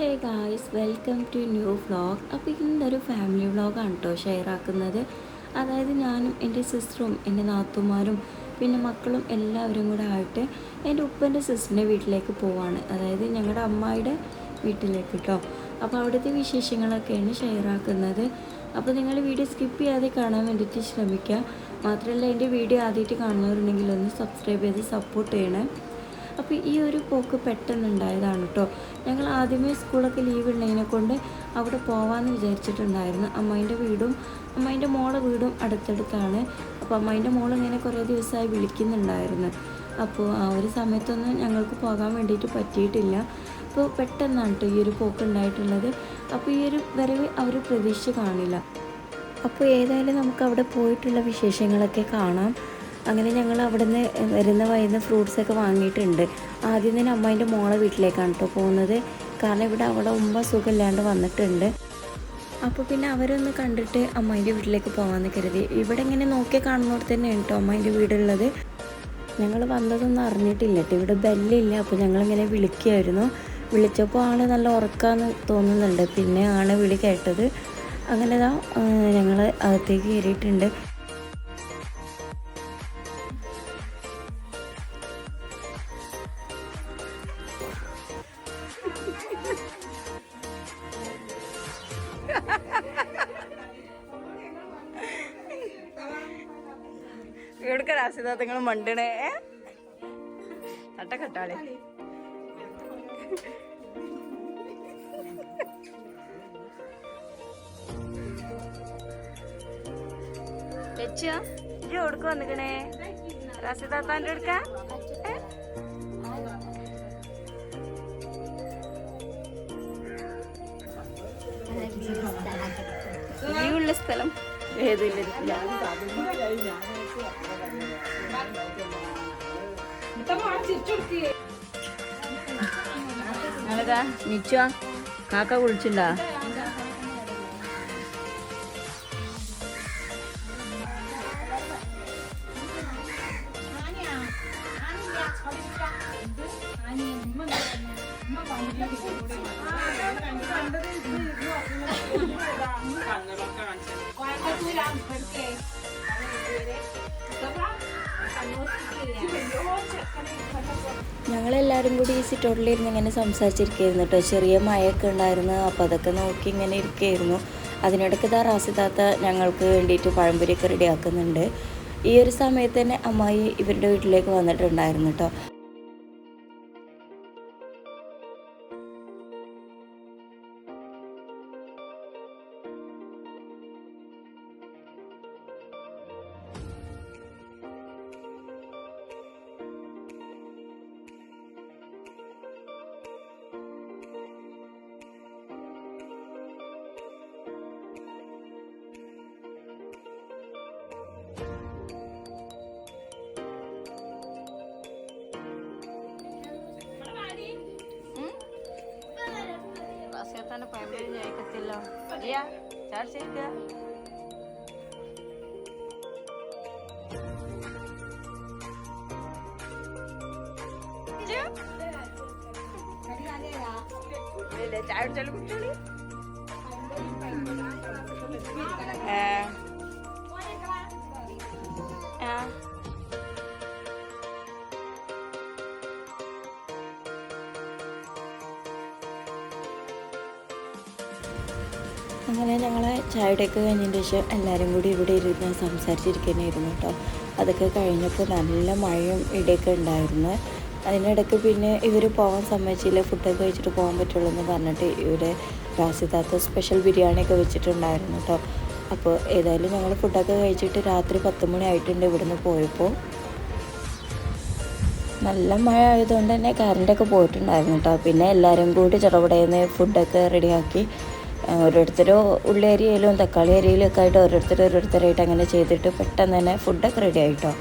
Hey guys welcome to new vlog. അപ്പോൾ ഇന്നൊരു family വ്ളോഗാണ് കേട്ടോ ഷെയർ ആക്കുന്നത് അതായത് ഞാനും എന്റെ സിസ്റ്ററും എന്റെ നാത്തുമാരും പിന്നെ മക്കളും എല്ലാവരും കൂടെ ആയിട്ട് എന്റെ ഉപ്പന്റെ സിസ്റ്ററിന്റെ വീട്ടിലേക്ക് പോവാണ്. അതായത് ഞങ്ങളുടെ അമ്മായിയുടെ വീട്ടിലേക്ക് കേട്ടോ. അപ്പോൾ അവിടുത്തെ വിശേഷങ്ങളൊക്കെയാണ് ഷെയർ ആക്കുന്നത് അപ്പോൾ നിങ്ങൾ വീഡിയോ സ്കിപ്പ് ചെയ്യാതെ കാണാൻ വേണ്ടിയിട്ട് ശ്രമിക്കുക. മാത്രമല്ല എന്റെ വീഡിയോ ആദ്യമായിട്ട് കാണുന്നവരുണ്ടെങ്കിൽ ഒന്ന് സബ്സ്ക്രൈബ് ചെയ്ത് സപ്പോർട്ട് ചെയ്യണേ. അപ്പോൾ ഈ ഒരു പോക്ക് പെട്ടെന്ന് ഉണ്ടായതാണ് കേട്ടോ ഞങ്ങൾ ആദ്യമേ സ്കൂളൊക്കെ ലീവ് ഉള്ളതിനെ കൊണ്ട് അവിടെ പോവാമെന്ന് വിചാരിച്ചിട്ടുണ്ടായിരുന്നു. അമ്മേന്റെ വീടും അമ്മേന്റെ മോളെ വീടും അടുത്തടുത്താണ്. അപ്പോൾ അമ്മേന്റെ മോൾ ഇങ്ങനെ കുറേ ദിവസമായി വിളിക്കുന്നുണ്ടായിരുന്നു. അപ്പോൾ ആ ഒരു സമയത്തൊന്നും ഞങ്ങൾക്ക് പോകാൻ വേണ്ടിയിട്ട് പറ്റിയിട്ടില്ല. അപ്പോൾ പെട്ടെന്നാണ് കേട്ടോ ഈ ഒരു പോക്ക് ഉണ്ടായിട്ടുള്ളത്. അപ്പോൾ ഈ ഒരു വരവ് അവർ പ്രതീക്ഷ കാണില്ല. അപ്പോൾ ഏതായാലും നമുക്ക് അവിടെ പോയിട്ടുള്ള വിശേഷങ്ങളൊക്കെ കാണാം. അങ്ങനെ ഞങ്ങൾ അവിടെ നിന്ന് വരുന്ന വൈകുന്ന ഫ്രൂട്ട്സൊക്കെ വാങ്ങിയിട്ടുണ്ട്. ആദ്യം തന്നെ അമ്മേന്റെ മോളെ വീട്ടിലേക്കാണ് കേട്ടോ പോകുന്നത് കാരണം ഇവിടെ അവിടെ ഉമ്മ സുഖമില്ലാണ്ട് വന്നിട്ടുണ്ട്. അപ്പോൾ പിന്നെ അവരൊന്ന് കണ്ടിട്ട് അമ്മേന്റെ വീട്ടിലേക്ക് പോകാമെന്ന് കരുതി. ഇവിടെ ഇങ്ങനെ നോക്കി കാണുന്നവർ തന്നെയാണ് കേട്ടോ അമ്മേന്റെ വീടുള്ളത്. ഞങ്ങൾ വന്നതൊന്നും അറിഞ്ഞിട്ടില്ല കേട്ടോ ഇവിടെ ബെല്ലില്ല. അപ്പോൾ ഞങ്ങളിങ്ങനെ വിളിക്കുമായിരുന്നു വിളിച്ചപ്പോൾ ആണ് നല്ല ഉറക്കാന്ന് തോന്നുന്നുണ്ട്. പിന്നെ ആണ് വിളി കേട്ടത്. അങ്ങനെ ഞങ്ങൾ അകത്തേക്ക് കയറിയിട്ടുണ്ട്. എവിടുക്ക രാസിത നിങ്ങൾ മണ്ടണേ. തട്ടക്കെട്ടാളെ ലക്ഷ്യ ഇജ്ജ് എവിടുക്ക വന്നിക്കണേ? എടുക്കാൻ എടുക്ക ഉള്ള സ്ഥലം ഏതില്ല നിച്ചോ കാക്ക വിളിച്ചിണ്ടാ ഞങ്ങളെല്ലാവരും കൂടി ഈ സിറ്റോട്ടിലിരുന്ന് ഇങ്ങനെ സംസാരിച്ചിരിക്കുകയായിരുന്നു കേട്ടോ. ചെറിയ മഴയൊക്കെ ഉണ്ടായിരുന്നു അപ്പോൾ അതൊക്കെ നോക്കി ഇങ്ങനെ ഇരിക്കുകയായിരുന്നു അതിനിടയ്ക്ക് ഇതാ റാസിദാത്ത ഞങ്ങൾക്ക് വേണ്ടിയിട്ട് പഴംപൊരിയൊക്കെ റെഡിയാക്കുന്നുണ്ട്. ഈ ഒരു സമയത്ത് തന്നെ അമ്മായി ഇവരുടെ വീട്ടിലേക്ക് വന്നിട്ടുണ്ടായിരുന്നു കേട്ടോ. പഴംപൊരി കഴിക്കത്തില്ലോ അയ്യാ ചാർജ് ചെയ്യിക്കുക ചായ കുടിച്ചാലും കുട്ടികളി ആ അങ്ങനെ ഞങ്ങൾ ചായയുടെയൊക്കെ കഴിഞ്ഞതിന് ശേഷം എല്ലാവരും കൂടി ഇവിടെ ഇരുന്ന് സംസാരിച്ചിരിക്കുന്നതായിരുന്നു കേട്ടോ. അതൊക്കെ കഴിഞ്ഞപ്പോൾ നല്ല മഴയും ഇടയൊക്കെ ഉണ്ടായിരുന്നു. അതിനിടയ്ക്ക് പിന്നെ ഇവർ പോകാൻ സമ്മതിച്ചില്ല. ഫുഡൊക്കെ കഴിച്ചിട്ട് പോകാൻ പറ്റുള്ളൂ എന്ന് പറഞ്ഞിട്ട് ഇവിടെ രാസിദാത്ത സ്പെഷ്യൽ ബിരിയാണിയൊക്കെ വെച്ചിട്ടുണ്ടായിരുന്നു കേട്ടോ. അപ്പോൾ ഏതായാലും ഞങ്ങൾ ഫുഡൊക്കെ കഴിച്ചിട്ട് രാത്രി പത്ത് മണി ആയിട്ടുണ്ട് ഇവിടുന്ന് പോയപ്പോൾ. നല്ല മഴ ആയതുകൊണ്ട് തന്നെ കറണ്ടൊക്കെ പോയിട്ടുണ്ടായിരുന്നു കേട്ടോ. പിന്നെ എല്ലാവരും കൂടി ചെറുപടയിൽ ഫുഡൊക്കെ റെഡിയാക്കി ഓരോരുത്തർ ഉള്ളി അരിയിലും തക്കാളി അരിയിലും ഒക്കെ ആയിട്ട് ഓരോരുത്തർ ഓരോരുത്തരായിട്ട് അങ്ങനെ ചെയ്തിട്ട് പെട്ടെന്ന് തന്നെ ഫുഡൊക്കെ റെഡി ആയിട്ടോ?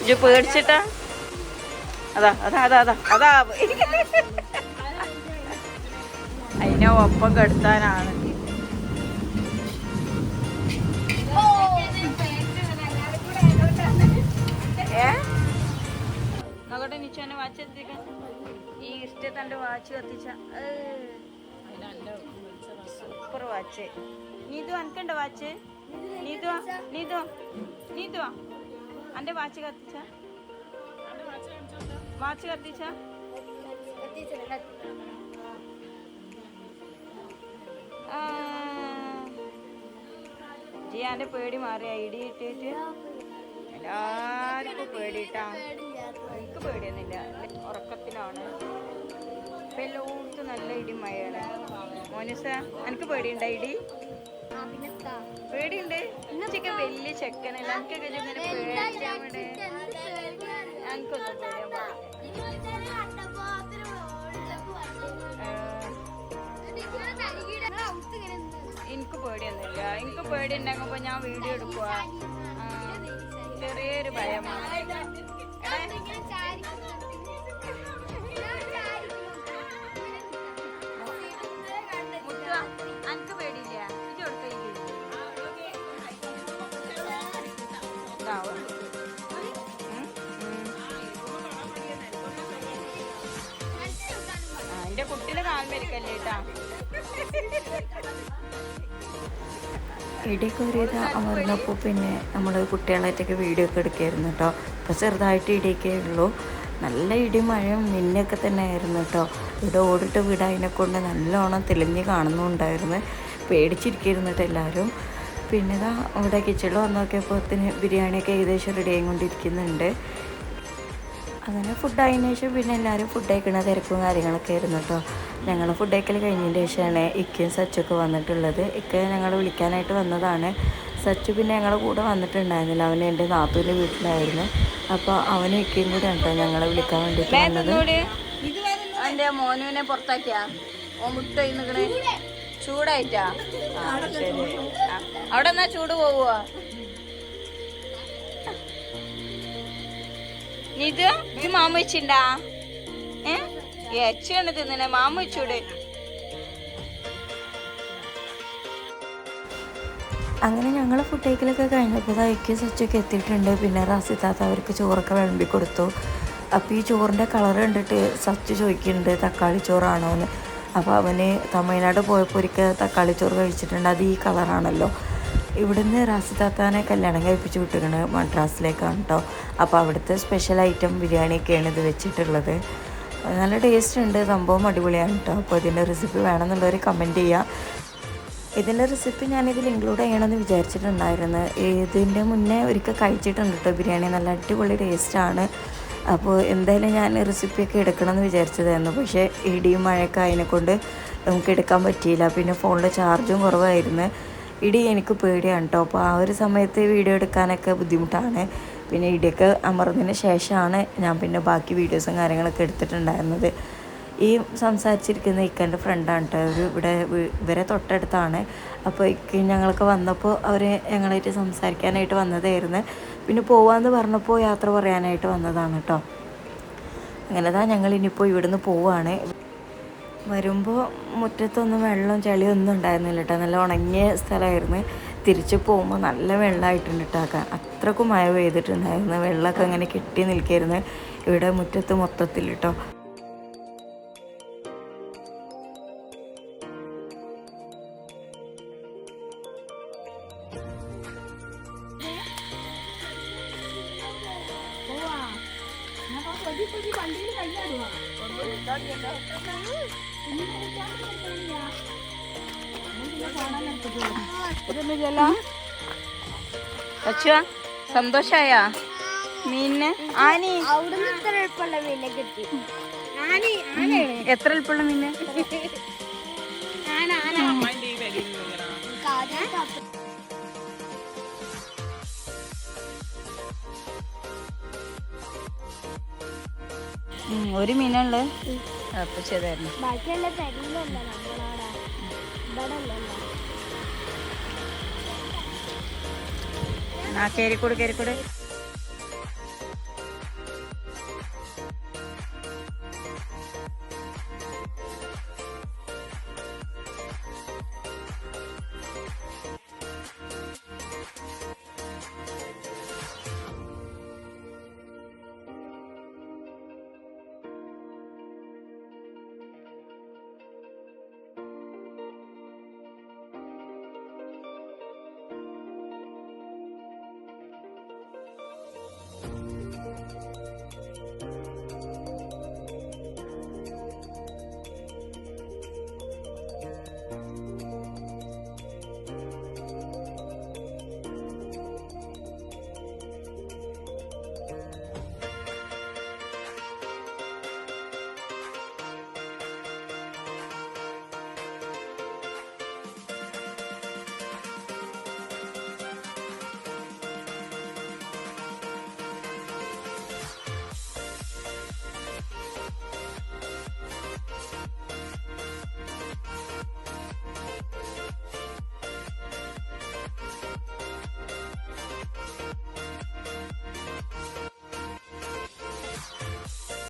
ഇജ്ജ് പേടിച്ചിട്ടാ? അതാ അതാ അതാ അതാ അതാ. അതിനെ ഒപ്പം കെടുത്താനാണ്. നോക്കട്ടെ നിച്ചോനെ വാച്ച് എത്തിക്കാൻ ഈ ഇഷ്ടത്തന്റെ വാച്ച് കത്തിച്ച. Super watch. നീതു അനക്കണ്ട വാച്ച്? നീതു നീതു നീതു അന്റെ വാച്ച് കത്തിച്ച? വാച്ച് കത്തിച്ച? ജിയാന്റെ പേടി മാറി ഇടിയിട്ടിട്ട് ഇട്ടിട്ട്. എല്ലാവർക്കും പേടിയിട്ടാ പേടിയൊന്നുമില്ല. ഉറക്കത്തിലാണ്. ഇപ്പൊ എല്ലായിടത്തും നല്ല ഇടി മഴയാണ് മോനിസ എനിക്ക് പേടിയുണ്ടോ ഇടി? പേടിയുണ്ട്. ഇന്നൊക്കെ വലിയ ചെക്കനല്ല. എനിക്കൊക്കെ ഇങ്ങനെ പേടിക്കാൻ വേണ്ടി എനിക്കൊന്നും പേടിയാൻ പാടില്ല എനിക്ക് പേടിയൊന്നുമില്ല. എനിക്ക് പേടി ഉണ്ടാകുമ്പോ ഞാൻ വീഡിയോ എടുക്കുക ചെറിയൊരു ഭയമാണ്. എന്റെ കുട്ടിയുടെ കാൽമരിക്കല്ലേ കേട്ടാ ഇടിയൊക്കെ ഒരു ഇത് അമർന്നപ്പോൾ പിന്നെ നമ്മൾ കുട്ടികളായിട്ടൊക്കെ വീഡിയോ ഒക്കെ എടുക്കായിരുന്നു കേട്ടോ അപ്പോൾ ചെറുതായിട്ട് ഇടിയൊക്കെ ഉള്ളൂ. നല്ല ഇടി മഴയും മിന്നൊക്കെ തന്നെ ആയിരുന്നു കേട്ടോ. ഇവിടെ ഓടിട്ട് വീട് അതിനെ കൊണ്ട് നല്ലോണം തെളിഞ്ഞ് കാണുന്നുണ്ടായിരുന്നു. പേടിച്ചിരിക്കുന്നു കേട്ടോ എല്ലാവരും. പിന്നെ ഇതാ ഇവിടെ കിച്ചണിൽ വന്ന് നോക്കിയപ്പോഴത്തിന് ബിരിയാണിയൊക്കെ ഏകദേശം റെഡി ആയിക്കൊണ്ടിരിക്കുന്നുണ്ട്. അങ്ങനെ ഫുഡ് ആയതിനു ശേഷം പിന്നെ എല്ലാവരും ഫുഡ് കഴിക്കുന്ന തിരക്കും കാര്യങ്ങളൊക്കെ ആയിരുന്നു കേട്ടോ. ഞങ്ങൾ ഫുഡ് കഴിക്കൽ കഴിഞ്ഞതിന് ശേഷമാണ് ഇക്കയും സച്ചൊക്കെ വന്നിട്ടുള്ളത്. ഇക്ക ഞങ്ങൾ വിളിക്കാനായിട്ട് വന്നതാണ്. സച്ചു പിന്നെ ഞങ്ങളുടെ കൂടെ വന്നിട്ടുണ്ടായിരുന്നില്ല. അവൻ എന്റെ നാത്തൂന്റെ വീട്ടിലായിരുന്നു. അപ്പോൾ അവനും ഇക്കയും കൂടെ ഉണ്ടോ ഞങ്ങളെ വിളിക്കാൻ വേണ്ടിയിട്ട് വന്നത്. എന്റെ മോനുവിനെ പുറത്താക്കിയാ? ഓ മുട്ട ചൂടായിട്ടാ? അവിടെ എന്നാ ചൂട് പോവുക ഇത് ഇത് മാമ വെച്ചിണ്ടാ? ഏ? എച്ചാണ് തിന്നണേ. മാമ വെച്ചൂടെ? അങ്ങനെ ഞങ്ങൾ ഫുഡ് കഴിക്കലൊക്കെ കഴിഞ്ഞപ്പോൾ ഇക്കയും സച്ചൊക്കെ എത്തിയിട്ടുണ്ട്. പിന്നെ റാസിത്താത്ത അവർക്ക് ചോറൊക്കെ വിളമ്പി കൊടുത്തു. അപ്പോൾ ഈ ചോറിന്റെ കളർ കണ്ടിട്ട് സച്ച് ചോദിക്കുന്നുണ്ട് തക്കാളി ചോറാണോ എന്ന് അപ്പോൾ അവന് തമിഴ്നാട് പോയപ്പോൾ ഒരിക്കൽ തക്കാളി ചോറ് കഴിച്ചിട്ടുണ്ട്. അത് ഈ കളറാണല്ലോ ഇവിടുന്ന് റാസിത്താത്താനെ കല്യാണം കഴിപ്പിച്ച് വിട്ടിരിക്കണ് മദ്രാസിലേക്കാണ് കേട്ടോ അപ്പോൾ അവിടുത്തെ സ്പെഷ്യൽ ഐറ്റം ബിരിയാണിയൊക്കെയാണ് ഇത് വെച്ചിട്ടുള്ളത്. നല്ല ടേസ്റ്റ് ഉണ്ട്. സംഭവം അടിപൊളിയാണ് കേട്ടോ അപ്പോൾ ഇതിന്റെ റെസിപ്പി വേണമെന്നുള്ളവർ കമന്റ് ചെയ്യുക ഇതിന്റെ റെസിപ്പി ഞാനിതിൽ ഇൻക്ലൂഡ് ചെയ്യണമെന്ന് വിചാരിച്ചിട്ടുണ്ടായിരുന്നു. ഇതിന്റെ മുന്നേ ഒരിക്കൽ കഴിച്ചിട്ടുണ്ട് കേട്ടോ ബിരിയാണി. നല്ല അടിപൊളി ടേസ്റ്റാണ് അപ്പോൾ എന്തായാലും ഞാൻ റെസിപ്പിയൊക്കെ എടുക്കണമെന്ന് വിചാരിച്ചതായിരുന്നു. പക്ഷേ ഇടിയും മഴയൊക്കെ അതിനെക്കൊണ്ട് നമുക്ക് എടുക്കാൻ പറ്റിയില്ല. പിന്നെ ഫോണിൽ ചാർജും കുറവായിരുന്നു. ഇടി എനിക്ക് പേടിയാണ് കേട്ടോ അപ്പോൾ ആ ഒരു സമയത്ത് വീഡിയോ എടുക്കാനൊക്കെ ബുദ്ധിമുട്ടാണ്. പിന്നെ ഇടിയൊക്കെ അമർന്നതിന് ശേഷമാണ് ഞാൻ പിന്നെ ബാക്കി വീഡിയോസും കാര്യങ്ങളൊക്കെ എടുത്തിട്ടുണ്ടായിരുന്നത്. ഈ സംസാരിച്ചിരിക്കുന്ന ഇക്കന്റെ ഫ്രണ്ടാണ് കേട്ടോ ഒരു ഇവിടെ ഇവരെ തൊട്ടടുത്താണ്. അപ്പോൾ ഇക്ക ഞങ്ങൾക്ക് വന്നപ്പോൾ അവർ ഞങ്ങളായിട്ട് സംസാരിക്കാനായിട്ട് വന്നതായിരുന്നു. പിന്നെ പോവാന്ന് പറഞ്ഞപ്പോൾ യാത്ര പറയാനായിട്ട് വന്നതാണ് കേട്ടോ അങ്ങനെ താ ഞങ്ങൾ ഇനിയിപ്പോൾ ഇവിടുന്ന് പോവുകയാണ് വരുമ്പോൾ മുറ്റത്തൊന്നും വെള്ളം ചളിയൊന്നും ഉണ്ടായിരുന്നില്ല കേട്ടോ നല്ല ഉണങ്ങിയ സ്ഥലമായിരുന്നു. തിരിച്ച് പോകുമ്പോൾ നല്ല വെള്ളമായിട്ടുണ്ട് കേട്ടോ അത്രക്കും മഴ പെയ്തിട്ടുണ്ടായിരുന്നു. വെള്ളമൊക്കെ അങ്ങനെ കെട്ടി നിൽക്കായിരുന്നു. ഇവിടെ മുറ്റത്ത് മൊത്തത്തിൽ കേട്ടോ അച്ഛാ സന്തോഷായ? മീനിന്? ആനി? എത്ര എളുപ്പമുള്ള മീന് ഒരു മീനുള്ളത് അപ്പൊ ചെയ്തായിരുന്നു ബാക്കിയുള്ള ആ കയറിക്കൂട് കയറിക്കൂട്